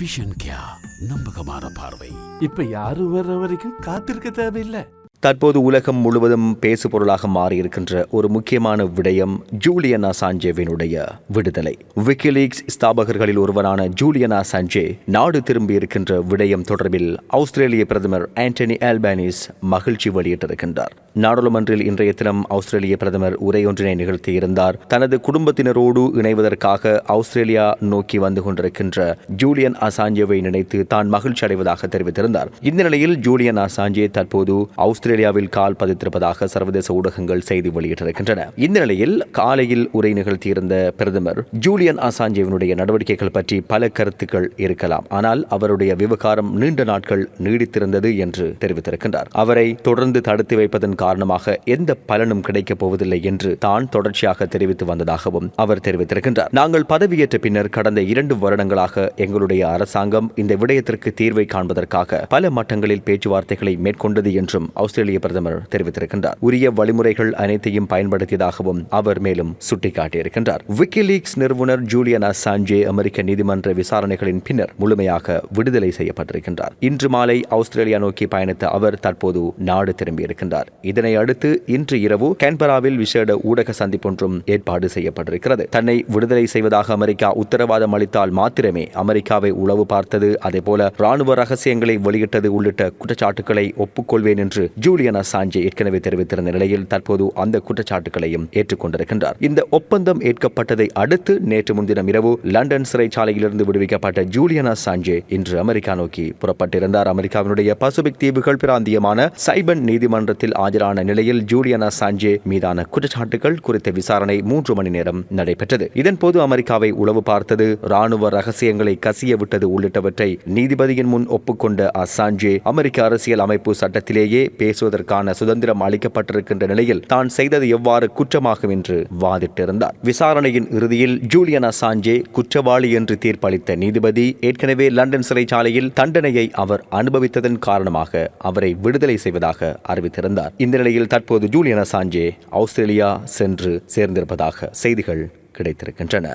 Vision கியா நம்பகமான பார்வை. இப்ப யாரும் வர்ற வரைக்கும் காத்திருக்க தேவையில்லை. தற்போது உலகம் முழுவதும் பேசு பொருளாக மாறியிருக்கின்ற ஒரு முக்கியமான விடயம் ஜூலியன் அசாஞ்சேவினுடைய விடுதலை. விக்கிலீக்ஸ் ஸ்தாபகர்களில் ஒருவரான ஜூலியன் அசாஞ்சே நாடு திரும்பியிருக்கின்ற விடயம் தொடர்பில் ஆஸ்திரேலிய பிரதமர் ஆண்டனி ஆல்பானிஸ் மகிழ்ச்சி வெளியிட்டிருக்கின்றார். நாடாளுமன்றில் இன்றைய தினம் ஆஸ்திரேலிய பிரதமர் உரையொன்றினை நிகழ்த்தியிருந்தார். தனது குடும்பத்தினரோடு இணைவதற்காக ஆஸ்திரேலியா நோக்கி வந்து கொண்டிருக்கின்ற ஜூலியன் அசாஞ்சேவை நினைத்து தான் மகிழ்ச்சி அடைவதாக தெரிவித்திருந்தார். இந்த நிலையில் ஜூலியன் அசாஞ்சே தற்போது ஆஸ்திரேலியாவில் கால் பதித்திருப்பதாக சர்வதேச ஊடகங்கள் செய்தி வெளியிட்டிருக்கின்றன. இந்த நிலையில் காலையில் உரை நிகழ்த்தியிருந்த பிரதமர் ஜூலியன் அசாஞ்சேவினுடைய நடவடிக்கைகள் பற்றி பல கருத்துக்கள் இருக்கலாம். ஆனால் அவருடைய விவகாரம் நீண்ட நாட்கள் நீடித்திருந்தது என்று தெரிவித்திருக்கின்றார். அவரை தொடர்ந்து தடுத்து வைப்பதன் காரணமாக எந்த பலனும் கிடைக்கப் போவதில்லை என்று தான் தொடர்ச்சியாக தெரிவித்து வந்ததாகவும் அவர் தெரிவித்திருக்கின்றார். நாங்கள் பதவியேற்ற பின்னர் கடந்த இரண்டு வருடங்களாக எங்களுடைய அரசாங்கம் இந்த விடயத்திற்கு தீர்வை காண்பதற்காக பல மட்டங்களில் பேச்சுவார்த்தைகளை மேற்கொண்டது என்றும் ஆஸ்திரேலிய பிரதமர் தெரிவித்திருக்கின்றார். உரிய வழிமுறைகள் அனைத்தையும் பயன்படுத்தியதாகவும் அவர் மேலும் சுட்டிக்காட்டியிருக்கின்றார். விக்கிலீக்ஸ் நிறுவனர் ஜூலியன் அசாஞ்சே அமெரிக்க நீதிமன்ற விசாரணைகளின் பின்னர் முழுமையாக விடுதலை செய்யப்பட்டிருக்கின்றார். இன்று மாலை ஆஸ்திரேலியா நோக்கி பயணித்த அவர் தற்போது நாடு திரும்பியிருக்கின்றார். இதனை அடுத்து இன்று இரவு கேன்பராவில் விசேட ஊடக சந்திப்பொன்றும் ஏற்பாடு செய்யப்பட்டிருக்கிறது. தன்னை விடுதலை செய்வதாக அமெரிக்கா உத்தரவாதம் அளித்தால் மாத்திரமே அமெரிக்காவை உளவு பார்த்தது. அதேபோல ராணுவ ரகசியங்களை வெளியிட்டது உள்ளிட்ட குற்றச்சாட்டுகளை ஒப்புக்கொள்வேன் என்று ஜூலியன் அசாஞ்சே ஏற்கனவே தெரிவித்திருந்த நிலையில் தற்போது அந்த குற்றச்சாட்டுகளையும் ஏற்றுக்கொண்டிருக்கின்றார். இந்த ஒப்பந்தம் ஏற்கப்பட்டதை அடுத்து நேற்று முன்தினம் இரவு லண்டன் சிறைச்சாலையிலிருந்து விடுவிக்கப்பட்ட ஜூலியன் சாஞ்சே இன்று அமெரிக்கா நோக்கி புறப்பட்டிருந்தார். அமெரிக்காவினுடைய பசிபிக் தீவுகள் பிராந்தியமான சைபன் நீதிமன்றத்தில் ஆஜரான நிலையில் ஜூலியன் அசாஞ்சே மீதான குற்றச்சாட்டுகள் குறித்த விசாரணை மூன்று மணி நேரம் நடைபெற்றது. இதன்போது அமெரிக்காவை உளவு பார்த்தது ராணுவ ரகசியங்களை கசிய விட்டது உள்ளிட்டவற்றை நீதிபதியின் முன் ஒப்புக்கொண்ட அசாஞ்சே அமெரிக்க அரசியல் அமைப்பு சட்டத்திலேயே பேசுவதற்கான சுதந்திரம் அளிக்கப்பட்டிருக்கின்ற நிலையில் தான் செய்தது எவ்வாறு குற்றமாகும் என்று வாதிட்டிருந்தார். விசாரணையின் இறுதியில் ஜூலியன் அசாஞ்சே குற்றவாளி என்று தீர்ப்பளித்த நீதிபதி ஏற்கனவே லண்டன் சிறைச்சாலையில் தண்டனையை அவர் அனுபவித்ததன் காரணமாக அவரை விடுதலை செய்வதாக அறிவித்திருந்தார். இந்த நிலையில் தற்போது ஜூலியன் அசாஞ்சே ஆஸ்திரேலியா சென்று சேர்ந்திருப்பதாக செய்திகள் கிடைத்திருக்கின்றன.